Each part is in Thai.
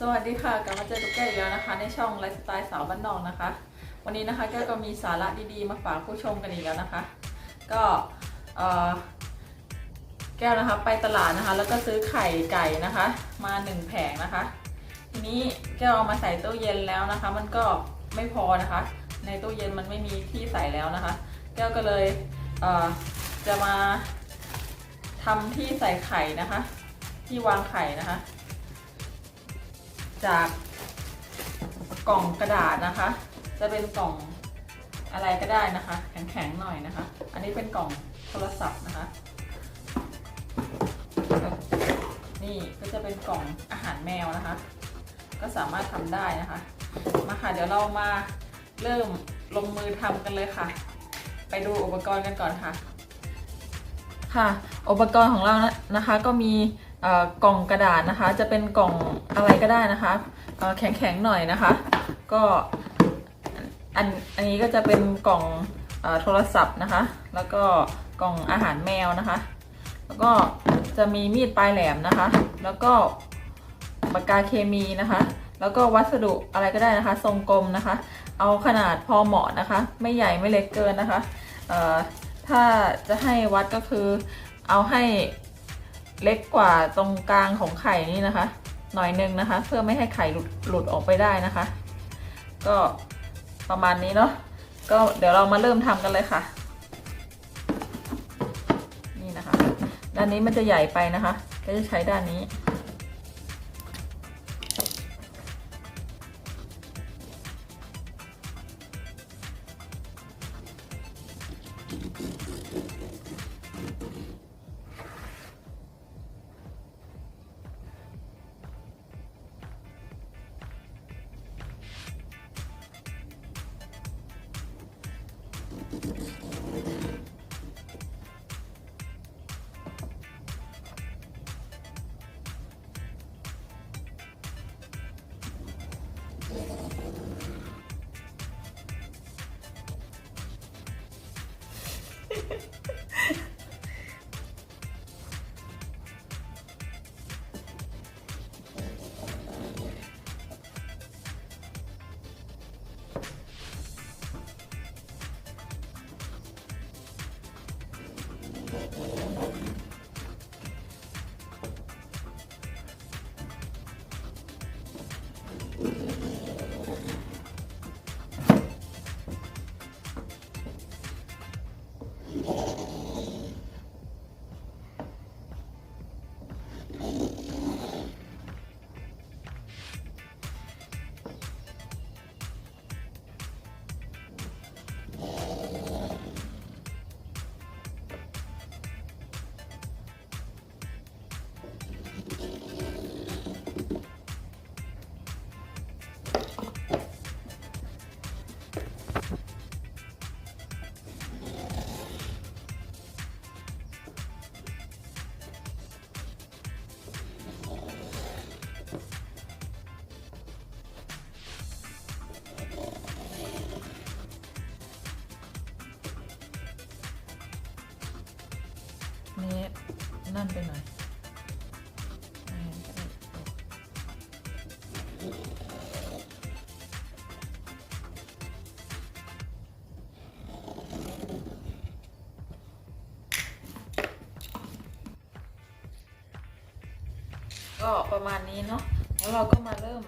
สวัสดีค่ะกลับมาเจอกับแก้วอีกแล้วนะคะ ในช่องไลฟ์สไตล์สาวบ้านนอกนะคะ วันนี้นะคะแก้วก็มีสาระดีๆมาฝากผู้ชมกันอีกแล้วนะคะ ก็แก้วนะคะไปตลาดนะคะ แล้วก็ซื้อไข่ไก่นะคะ มาหนึ่งแผงนะคะ ทีนี้แก้วเอามาใส่ตู้เย็นแล้วนะคะ มันก็ไม่พอนะคะ ในตู้เย็นมันไม่มีที่ใส่แล้วนะคะ แก้วก็เลยเจะมาทำที่ใส่ไข่นะคะ ที่วางไข่นะคะ จากกล่องกระดาษนะคะ จะเป็นกล่องอะไรก็ได้นะคะ แข็งๆหน่อยนะคะ อันนี้เป็นกล่องโทรศัพท์นะคะ นี่ก็จะเป็นกล่องอาหารแมวนะคะ ก็สามารถทำได้นะคะ มาค่ะเดี๋ยวเรามาเริ่มลงมือทำกันเลยค่ะ ไปดูอุปกรณ์กันก่อนค่ะ ค่ะ อุปกรณ์ของเรานะนะคะ ก็มี กล่องกระดาษนะคะ จะเป็นกล่องอะไรก็ได้นะคะแข็งๆหน่อยนะคะ ก็อันอันนี้ก็จะเป็นกล่องอโทรศัพท์นะคะ แล้วก็กล่องอาหารแมวนะคะ แล้วก็จะมีมีดปลายแหลมนะคะ แล้วก็ปากกาเคมีนะคะ แล้วก็วัสดุอะไรก็ได้นะคะ ทรงกลมนะคะ เอาขนาดพอเหมาะนะคะ ไม่ใหญ่ไม่เล็กเกินนะคะถ้าจะให้วัดก็คือเอาให้ เล็กกว่าตรงกลางของไข่นี่นะคะ หน่อยนึงนะคะ เพื่อไม่ให้ไข่หลุดหลุดออกไปได้นะคะ ก็ประมาณนี้เนาะก็เดี๋ยวเรามาเริ่มทำกันเลยค่ะ นี่นะคะ ด้านนี้มันจะใหญ่ไปนะคะ ก็จะใช้ด้านนี้ นั่นไปหน่อยก็ประมาณนี้เนาะ แล้วเราก็มาเริ่ม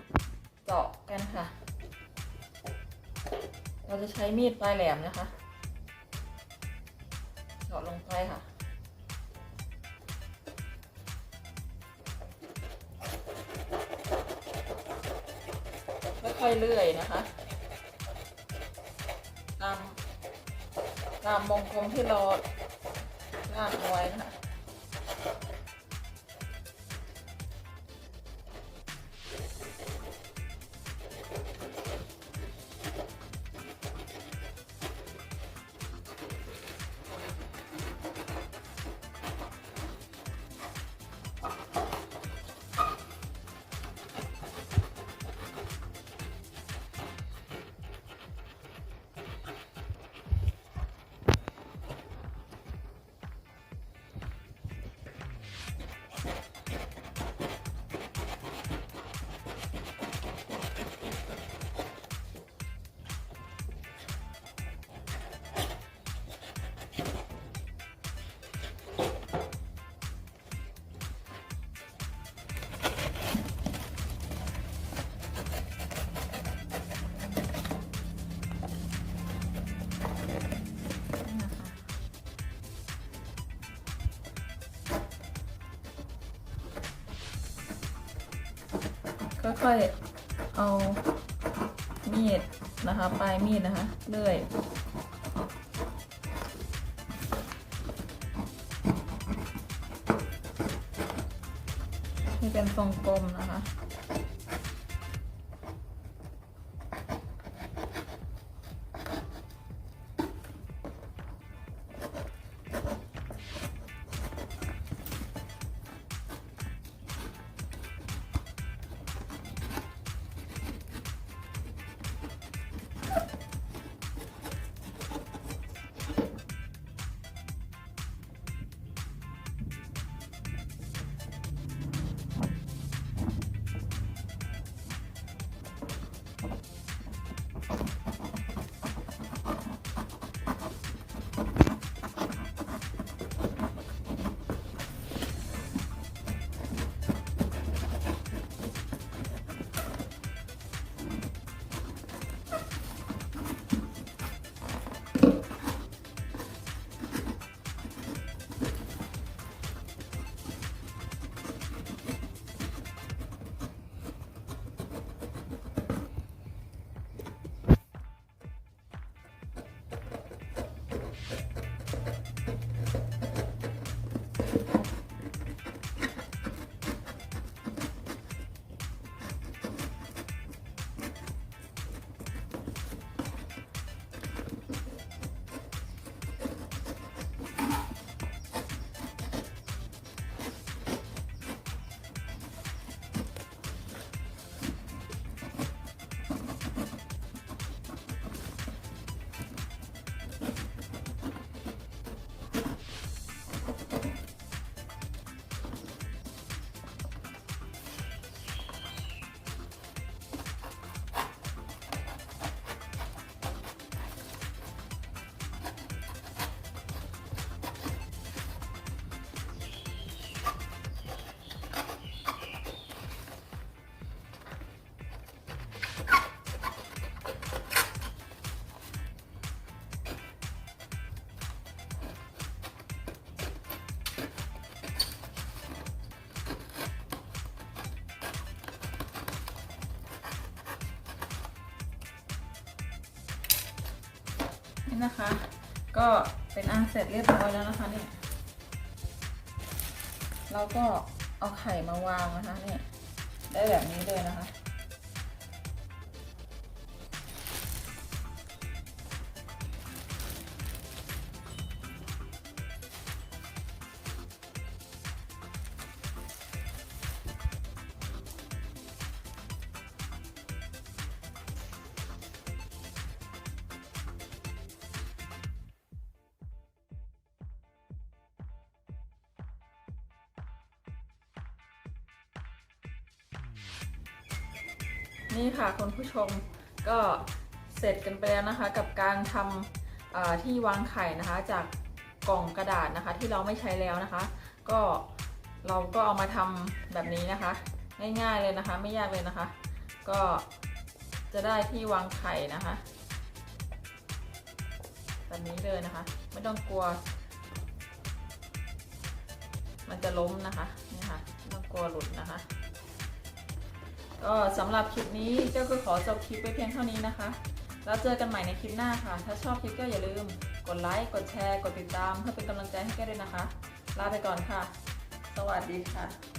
เจาะกันค่ะ เราจะใช้มีดปลายแหลมนะคะ เจาะลงไปค่ะ ค่อยๆเลื่อยนะคะตามตามวงกลมที่เราลากเอาไว้นะคะ ค่อยๆเอามีดนะคะปลายมีดนะคะเลื่อยให้เป็นทรงกลมนะคะ นี่นะคะ ก็เป็นอันเสร็จเรียบร้อยแล้วนะคะเนี่ยเราก็เอาไข่มาวางนะคะเนี่ยได้แบบนี้เลยนะคะ นี่ค่ะคุณผู้ชมก็เสร็จกันไปแล้วนะคะ กับการทำอ่าที่วางไข่นะคะ จากกล่องกระดาษนะคะ ที่เราไม่ใช้แล้วนะคะ ก็เราก็เอามาทำแบบนี้นะคะ ง่ายๆเลยนะคะ ไม่ยากเลยนะคะ ก็จะได้ที่วางไข่นะคะแบบนี้เลยนะคะ ไม่ต้องกลัว มันจะล้มนะคะนี่ค่ะไม่ต้องกลัวหลุดนะคะ ก็สำหรับคลิปนี้เจ้าก็ขอจบคลิปไปเพียงเท่านี้นะคะ แล้วเจอกันใหม่ในคลิปหน้าค่ะ ถ้าชอบคลิปก็อย่าลืม กดไลค์ กดแชร์ กดติดตาม เพื่อเป็นกำลังใจให้แก้ด้วยนะคะ ลาไปก่อนค่ะ สวัสดีค่ะ